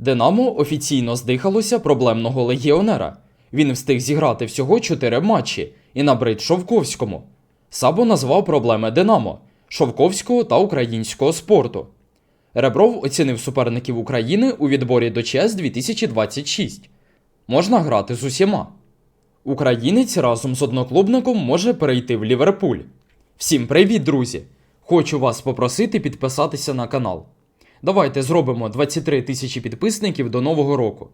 Динамо офіційно здихалося проблемного легіонера. Він встиг зіграти всього 4 матчі і набрид Шовковському. Сабо назвав проблеми Динамо, Шовковського та українського спорту. Ребров оцінив суперників України у відборі до ЧС 2026. Можна грати з усіма. Українець разом з одноклубником може перейти в Ліверпуль. Всім привіт, друзі! Хочу вас попросити підписатися на канал. Давайте зробимо 23 тисячі підписників до Нового року.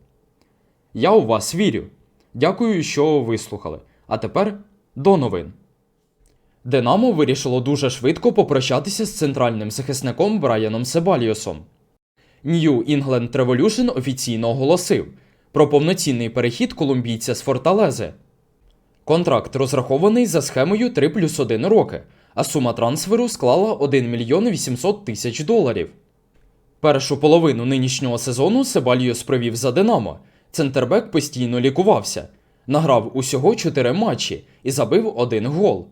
Я у вас вірю. Дякую, що вислухали. А тепер до новин. Динамо вирішило дуже швидко попрощатися з центральним захисником Брайаном Себаліосом. New England Revolution офіційно оголосив про повноцінний перехід колумбійця з Форталези. Контракт розрахований за схемою 3 плюс 1 роки, а сума трансферу склала 1 мільйон 800 тисяч доларів. Першу половину нинішнього сезону Себальйос провів за Динамо. Центрбек постійно лікувався, награв усього 4 матчі і забив один гол.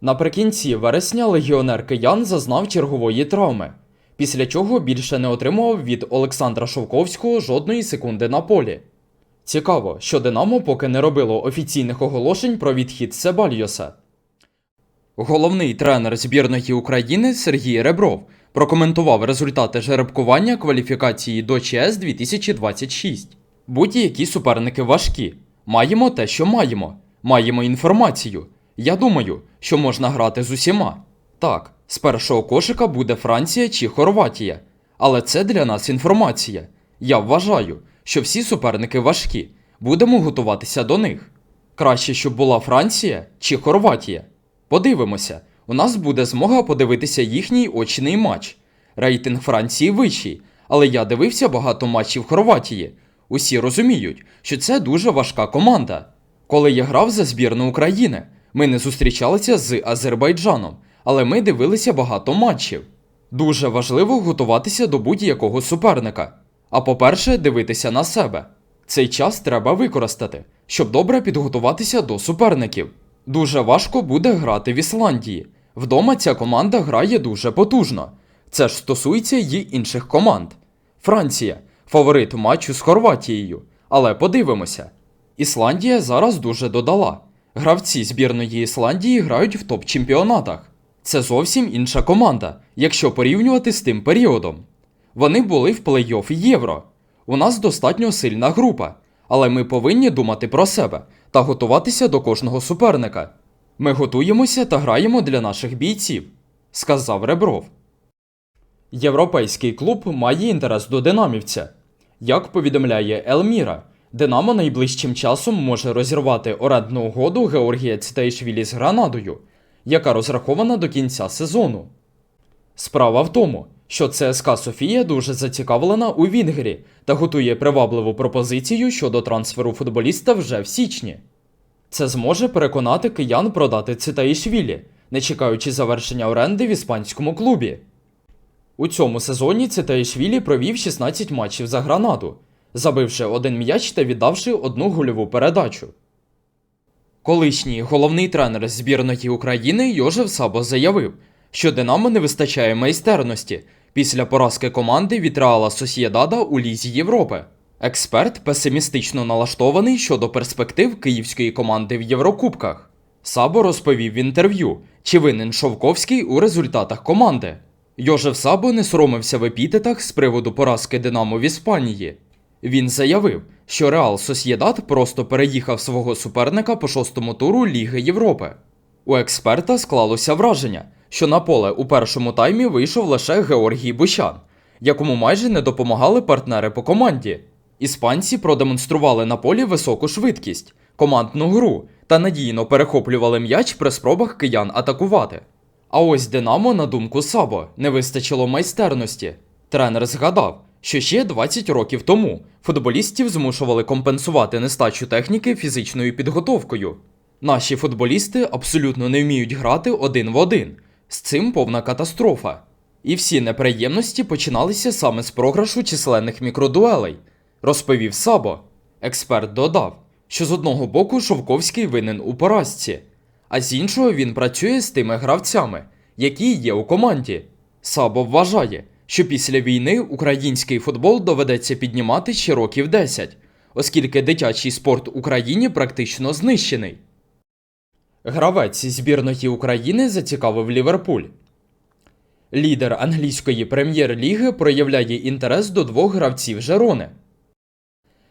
Наприкінці вересня легіонер киян зазнав чергової травми, після чого більше не отримував від Олександра Шовковського жодної секунди на полі. Цікаво, що Динамо поки не робило офіційних оголошень про відхід Себальйоса. Головний тренер збірної України Сергій Ребров прокоментував результати жеребкування кваліфікації до ЧС 2026. Будь-які суперники важкі. Маємо те, що маємо. Маємо інформацію. Я думаю, що можна грати з усіма. Так, з першого кошика буде Франція чи Хорватія. Але це для нас інформація. Я вважаю, що всі суперники важкі. Будемо готуватися до них. Краще, щоб була Франція чи Хорватія. Подивимося, у нас буде змога подивитися їхній очний матч. Рейтинг Франції вищий, але я дивився багато матчів Хорватії. Усі розуміють, що це дуже важка команда. Коли я грав за збірну України, ми не зустрічалися з Азербайджаном, але ми дивилися багато матчів. Дуже важливо готуватися до будь-якого суперника. А по-перше, дивитися на себе. Цей час треба використати, щоб добре підготуватися до суперників. Дуже важко буде грати в Ісландії. Вдома ця команда грає дуже потужно. Це ж стосується й інших команд. Франція фаворит матчу з Хорватією. Але подивимося. Ісландія зараз дуже додала. Гравці збірної Ісландії грають в топ-чемпіонатах. Це зовсім інша команда, якщо порівнювати з тим періодом. Вони були в плей-офф Євро. У нас достатньо сильна група, але ми повинні думати про себе та готуватися до кожного суперника. Ми готуємося та граємо для наших бійців, сказав Ребров. Європейський клуб має інтерес до динамівця. Як повідомляє Елміра, Динамо найближчим часом може розірвати орендну угоду Георгія Цитейшвілі з Гранадою, яка розрахована до кінця сезону. Справа в тому, що ЦСКА Софія дуже зацікавлена у Вінгері та готує привабливу пропозицію щодо трансферу футболіста вже в січні. Це зможе переконати киян продати Цитаїшвілі, не чекаючи завершення оренди в іспанському клубі. У цьому сезоні Цитаїшвілі провів 16 матчів за Гранаду, забивши один м'яч та віддавши одну гольову передачу. Колишній головний тренер збірної України Йожев Сабо заявив, що Динамо не вистачає майстерності після поразки команди від Реала Сосєдада у Лізі Європи. Експерт песимістично налаштований щодо перспектив київської команди в Єврокубках. Сабо розповів в інтерв'ю, чи винен Шовковський у результатах команди. Йожев Сабо не соромився в епітетах з приводу поразки Динамо в Іспанії. Він заявив, що Реал Сосєдад просто переїхав свого суперника по шостому туру Ліги Європи. У експерта склалося враження, що на поле у першому таймі вийшов лише Георгій Бущан, якому майже не допомагали партнери по команді. Іспанці продемонстрували на полі високу швидкість, командну гру та надійно перехоплювали м'яч при спробах киян атакувати. А ось Динамо, на думку Сабо, не вистачило майстерності. Тренер згадав, що ще 20 років тому футболістів змушували компенсувати нестачу техніки фізичною підготовкою. Наші футболісти абсолютно не вміють грати один в один. З цим повна катастрофа. І всі неприємності починалися саме з програшу численних мікродуелей, розповів Сабо. Експерт додав, що з одного боку Шовковський винен у поразці, а з іншого він працює з тими гравцями, які є у команді. Сабо вважає, що після війни український футбол доведеться піднімати ще років 10, оскільки дитячий спорт Україні практично знищений. Гравець збірної України зацікавив Ліверпуль. Лідер англійської прем'єр-ліги проявляє інтерес до двох гравців Жерони.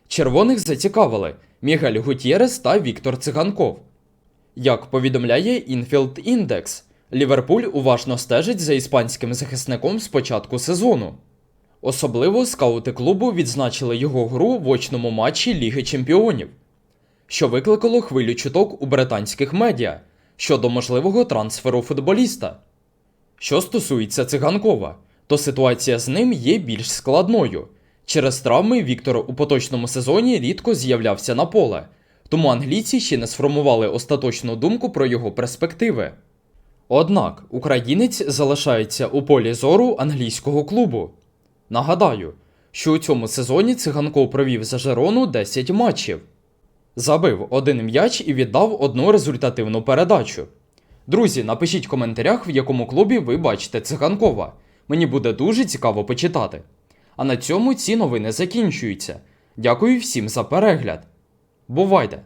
Червоних зацікавили Мігель Гутєрес та Віктор Циганков. Як повідомляє Infield Index, Ліверпуль уважно стежить за іспанським захисником з початку сезону. Особливо скаути клубу відзначили його гру в очному матчі Ліги Чемпіонів, що викликало хвилю чуток у британських медіа щодо можливого трансферу футболіста. Що стосується циганкова, то ситуація з ним є більш складною. Через травми Віктор у поточному сезоні рідко з'являвся на поле, тому англійці ще не сформували остаточну думку про його перспективи. Однак українець залишається у полі зору англійського клубу. Нагадаю, що у цьому сезоні циганков провів за Жерону 10 матчів, забив один м'яч і віддав одну результативну передачу. Друзі, напишіть в коментарях, в якому клубі ви бачите циганкова. Мені буде дуже цікаво почитати. А на цьому ці новини закінчуються. Дякую всім за перегляд. Бувайте!